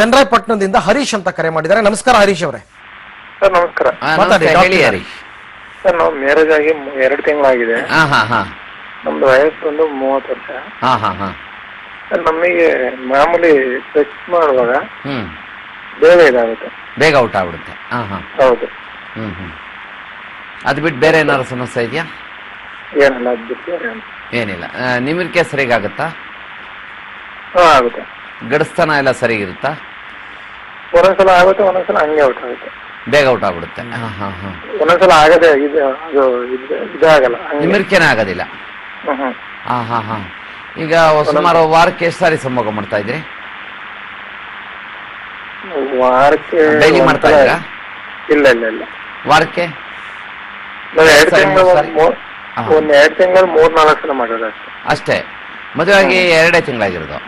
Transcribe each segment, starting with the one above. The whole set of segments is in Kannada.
ಚಂದ್ರಾಯಪಟ್ಟಣದಿಂದ ಹರೀಶ್ ಅಂತ ಕರೆ ಮಾಡಿದ್ದಾರೆ. ನಮಸ್ಕಾರ ಹರೀಶ್ ಅವರೇ. ಸರ್ ನಮಸ್ಕಾರ. ಮಾತಾಡಿ, ನಮಸ್ತೆ, ಹೇಳಿ ಇದ್ದಾರೆ. ಹರೀಶ್. ಸರ್ ನಾವು ಮ್ಯಾರೇಜ್ ಆಗಿ ಮು- ಎರಡು ತಿಂಗಳಾಗಿದೆ. ಹಾ ಹಾ ಹಾ. ನಮ್ದು ವಯಸ್ಸು ಒಂದು ಮೂವತ್ತು ವರ್ಷ. ಹಾ ಹಾ ಹಾ. ಸರ್ ನಮಗೆ ಮಾಮೂಲಿ ಸೆಕ್ಸ್ ಮಾಡುವಾಗ ಹ್ಮ್. ಬೇಗ ಇದಾಗುತ್ತೆ. ಬೇಗ ಔಟ್ ಆಗ್ಬಿಡುತ್ತೆ. ಹಾ ಹಾ. ಹೌದು. ಹ್ಮ್ ಹ್ಮ್. ಅದು ಬಿಟ್ಟು ಬೇರೆ ಏನಾದ್ರು ಸಮಸ್ಯೆ ಇದೆಯಾ? ಏನಿಲ್ಲ ಅದು ಬಿಟ್ಟು ಏನು. ಏನಿಲ್ಲ. ನಿಮಿರಿಕೆ ಸರಿಗಾಗುತ್ತಾ? ಹಾ ಆಗುತ್ತೆ. ಗಡಸ್ತನ ಎಲ್ಲ ಸರಿಗಿರುತ್ತಾ? ಒಂದೊಂದ್ಸಲ ಆಗುತ್ತೆ ಒಂದೊಂದ್ಸಲ ಹಂಗೆ ಔಟ್ ಆಗುತ್ತೆ. ಬೇಗ ಔಟ್ ಆಗ್ಬಿಡುತ್ತೆ. ಹಾ ಹಾ ಹಾ. ಒಂದೊಂದ್ಸಲ ಆಗದೆ ಇದು ಅದು ಇದು- ಇದಾಗಲ್ಲ. ನಿಮಿರಿಕೆನೇ ಆಗೋದಿಲ್ಲ. ಹಾ ಹಾ ಹಾ. ಈಗ ಸುಮಾರು ವಾರಕ್ಕೆ ಎಷ್ಟು ಸಾರಿ ಸಂಭೋಗ ಮಾಡ್ತಾ ಇದ್ರಿ? ವಾರಕ್ಕೆ ಡೈಲಿ ಮಾಡ್ತಾ ಇದ್ದೀರಾ? ಇಲ್ಲ ಇಲ್ಲ ಇಲ್ಲ. ವಾರಕ್ಕೆ? ಎರಡ್ ತಿಂಗಳು ಒಂದ್ ಎರಡು ತಿಂಗಳು ಮೂರ್ ನಾಲ್ಕು ಸಲ ಮಾಡೋದು ಅಷ್ಟೇ. ಮದುವೆ ಆಗಿ ಎರಡೇ ತಿಂಗಳಾಗಿರೋದು.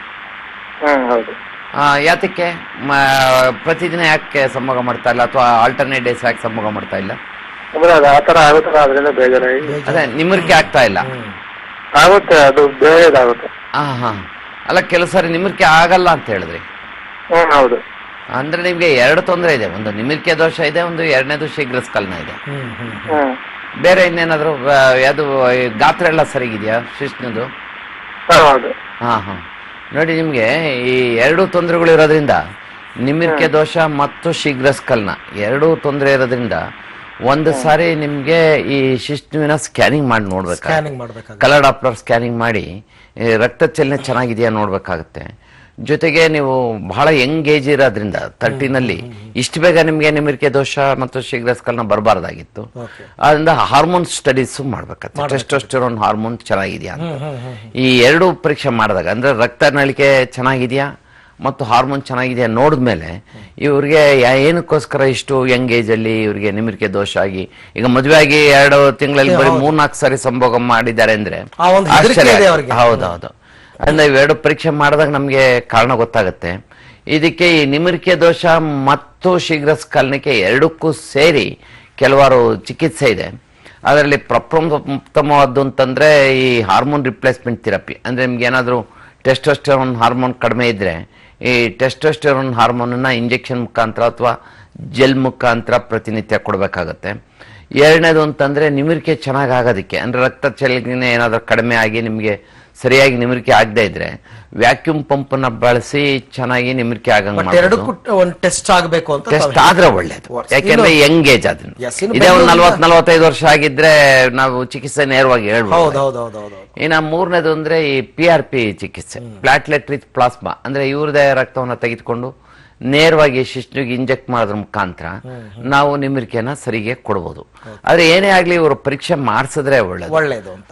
ಹ್ಮ್ ಹೌದು. ಯಾತಕ್ಕೆ? ಮ- ಪ್ರತಿದಿನ ಯಾಕೆ ಸಂಭೋಗ ಮಾಡ್ತಾ ಇಲ್ಲ? ಅಥವಾ ಆಲ್ಟರ್ನೇಟ್ ಡೇಸ್ ಯಾಕೆ ಸಂಭೋಗ ಮಾಡ್ತಾ ಇಲ್ಲ? ಆತರ ಆಗುತ್ತಲ್ಲ ಅದರಿಂದ ಬೇಜಾರಾಗಿ ಅದೇ ನಿಮಿರಿಕೆ ಆಗ್ತಾ ಇಲ್ಲ? ಆಗುತ್ತೆ ಅದು ಬೇಗ ಹಾ ಹಾ. ಅಲ್ಲ ಕೆಲವು ಸಾರಿ ನಿಮಿರಿಕೆ ಆಗಲ್ಲ ಅಂತ ಹೇಳಿದ್ರಿ. ಹೌದು. ಅಂದ್ರೆ ನಿಮ್ಗೆ ಎರಡು ತೊಂದರೆ ಇದೆ. ಒಂದು ನಿಮಿರಿಕೆ ದೋಷ ಇದೆ ಒಂದು ಎರಡನೇದು ಶೀಘ್ರಸ್ಕಲನ ಇದೆ. ಹ್ಮ್ ಬೇರೆ ಇನ್ನೇನಾದ್ರೂ ಯಾವ್ದು ಗಾತ್ರ ಎಲ್ಲ ಸರಿಗಿದೆಯಾ? ಶಿಷ್ಣದು ಹಾ ಹಾ. ನೋಡಿ ನಿಮ್ಗೆ ಈ ಎರಡು ತೊಂದರೆಗಳು ಇರೋದ್ರಿಂದ ನಿಮಿರಿಕೆ ದೋಷ ಮತ್ತು ಶೀಘ್ರ ಸ್ಕಲ್ನ ಎರಡೂ ತೊಂದರೆ ಇರೋದ್ರಿಂದ ಒಂದು ಸಾರಿ ನಿಮ್ಗೆ ಈ ಶಿಶ್ನುವಿನ ಸ್ಕ್ಯಾನಿಂಗ್ ಮಾಡಿ ನೋಡ್ಬೇಕು ಸ್ಕ್ಯಾನಿಂಗ್ ಮಾಡ್ಬೇಕಾಗುತ್ತೆ. ಕಲರ್ ಡಾಪ್ಲರ್ ಸ್ಕ್ಯಾನಿಂಗ್ ಮಾಡಿ ರಕ್ತ ಚಲನೆ ಚೆನ್ನಾಗಿದೆಯಾ ನೋಡ್ಬೇಕಾಗುತ್ತೆ. ಜೊತೆಗೆ ನೀವು ಬಹಳ ಯಂಗ್ ಏಜ್ ಇರೋದ್ರಿಂದ ತರ್ಟಿನಲ್ಲಿ ಇಷ್ಟು ಬೇಗ ನಿಮಗೆ ನಿಮಿರಿಕೆ ದೋಷ ಮತ್ತು ಶೀಘ್ರಸ್ಕಲನ ಬರಬಾರ್ದಾಗಿತ್ತು. ಅದರಿಂದ ಹಾರ್ಮೋನ್ ಸ್ಟಡೀಸ್ ಮಾಡ್ಬೇಕಾಗ್ತದೆ. ಟೆಸ್ಟೋಸ್ಟೆರೋನ್ ಹಾರ್ಮೋನ್ ಚೆನ್ನಾಗಿದೆಯಾ ಅಂತ. ಈ ಎರಡು ಪರೀಕ್ಷೆ ಮಾಡಿದಾಗ ಅಂದ್ರೆ ರಕ್ತ ನಳಿಕೆ ಚೆನ್ನಾಗಿದೆಯಾ ಮತ್ತು ಹಾರ್ಮೋನ್ ಚೆನ್ನಾಗಿದೆಯಾ ನೋಡಿದ್ಮೇಲೆ ಇವ್ರಿಗೆ ಏನಕ್ಕೋಸ್ಕರ ಇಷ್ಟು ಯಂಗ್ ಏಜ್ ಅಲ್ಲಿ ಇವ್ರಿಗೆ ನಿಮಿರಿಕೆ ದೋಷ ಆಗಿ ಈಗ ಮದುವೆ ಆಗಿ ಎರಡು ತಿಂಗಳಲ್ಲಿ ಬರೀ ಮೂರ್ನಾಲ್ಕು ಸಾರಿ ಸಂಭೋಗ ಮಾಡಿದ್ದಾರೆ ಅಂದ್ರೆ. ಹೌದೌದು. ಅಂದ್ರೆ ಇವೆರಡು ಪರೀಕ್ಷೆ ಮಾಡಿದಾಗ ನಮಗೆ ಕಾರಣ ಗೊತ್ತಾಗುತ್ತೆ. ಇದಕ್ಕೆ ಈ ನಿಮಿರಿಕೆ ದೋಷ ಮತ್ತು ಶೀಘ್ರ ಸ್ಖಲನಕ್ಕೆ ಎರಡಕ್ಕೂ ಸೇರಿ ಕೆಲವಾರು ಚಿಕಿತ್ಸೆ ಇದೆ. ಅದರಲ್ಲಿ ಪ್ರಪ್ರಥಮವಾದ್ದು ಅಂತಂದ್ರೆ ಈ ಹಾರ್ಮೋನ್ ರಿಪ್ಲೇಸ್ಮೆಂಟ್ ಥೆರಪಿ. ಅಂದ್ರೆ ನಿಮ್ಗೆ ಏನಾದರೂ ಟೆಸ್ಟೋಸ್ಟೆರೋನ್ ಹಾರ್ಮೋನ್ ಕಡಿಮೆ ಇದ್ದರೆ ಈ ಟೆಸ್ಟೋಸ್ಟೆರೋನ್ ಹಾರ್ಮೋನನ್ನು ಇಂಜೆಕ್ಷನ್ ಮುಖಾಂತರ ಅಥವಾ ಜೆಲ್ ಮುಖಾಂತರ ಪ್ರತಿನಿತ್ಯ ಕೊಡಬೇಕಾಗತ್ತೆ. ಎರಡನೇದು ಅಂತಂದ್ರೆ ನಿಮಿರಿಕೆ ಚೆನ್ನಾಗಿ ಆಗೋದಕ್ಕೆ ಅಂದ್ರೆ ರಕ್ತ ಚಲನೆ ಏನಾದರೂ ಕಡಿಮೆ ಆಗಿ ನಿಮಗೆ ಸರಿಯಾಗಿ ನಿಮಿರಿಕೆ ಆಗದೆ ಇದ್ರೆ ವ್ಯಾಕ್ಯೂಮ್ ಪಂಪ್ನ ಬಳಸಿ ಚೆನ್ನಾಗಿ ನಿಮಿರಿಕೆ ಆಗಂಗ್ ಎರಡಕ್ಕೂ ಒಂದು ಟೆಸ್ಟ್ ಆಗಬೇಕು ಅಂತ ಟೆಸ್ಟ್ ಆದ್ರೆ ಒಳ್ಳೇದು. ಯಾಕೆಂದ್ರೆ ಯಂಗ್ ಏಜ್ ಅದನ್ನ. ಇದೇ ಒಂದು ನಲ್ವತ್ ನಲವತ್ತೈದು ವರ್ಷ ಆಗಿದ್ರೆ ನಾವು ಚಿಕಿತ್ಸೆ ನೇರವಾಗಿ ಹೇಳ್ಬೋದು. ಹೌದು ಹೌದು ಹೌದು ಇನ್ನ ಮೂರನೇದು ಅಂದ್ರೆ ಈ ಪಿ ಆರ್ ಪಿ ಚಿಕಿತ್ಸೆ ಪ್ಲಾಟ್ಲೆಟ್ ವಿತ್ ಪ್ಲಾಸ್ಮಾ ಅಂದ್ರೆ ಇವ್ರದೇ ರಕ್ತವನ್ನ ತೆಗೆದುಕೊಂಡು ನೇರವಾಗಿ ಶಿಶುವಿಗೆ ಇಂಜೆಕ್ಟ್ ಮಾಡೋದ್ರ ಮುಖಾಂತರ ನಾವು ನಿಮಿರಿಕೆನ ಸರಿಗೆ ಕೊಡ್ಬೋದು. ಆದ್ರೆ ಏನೇ ಆಗ್ಲಿ ಇವರು ಪರೀಕ್ಷೆ ಮಾಡಿಸಿದ್ರೆ ಒಳ್ಳೇದು. ಒಳ್ಳೇದು ಅಂತ.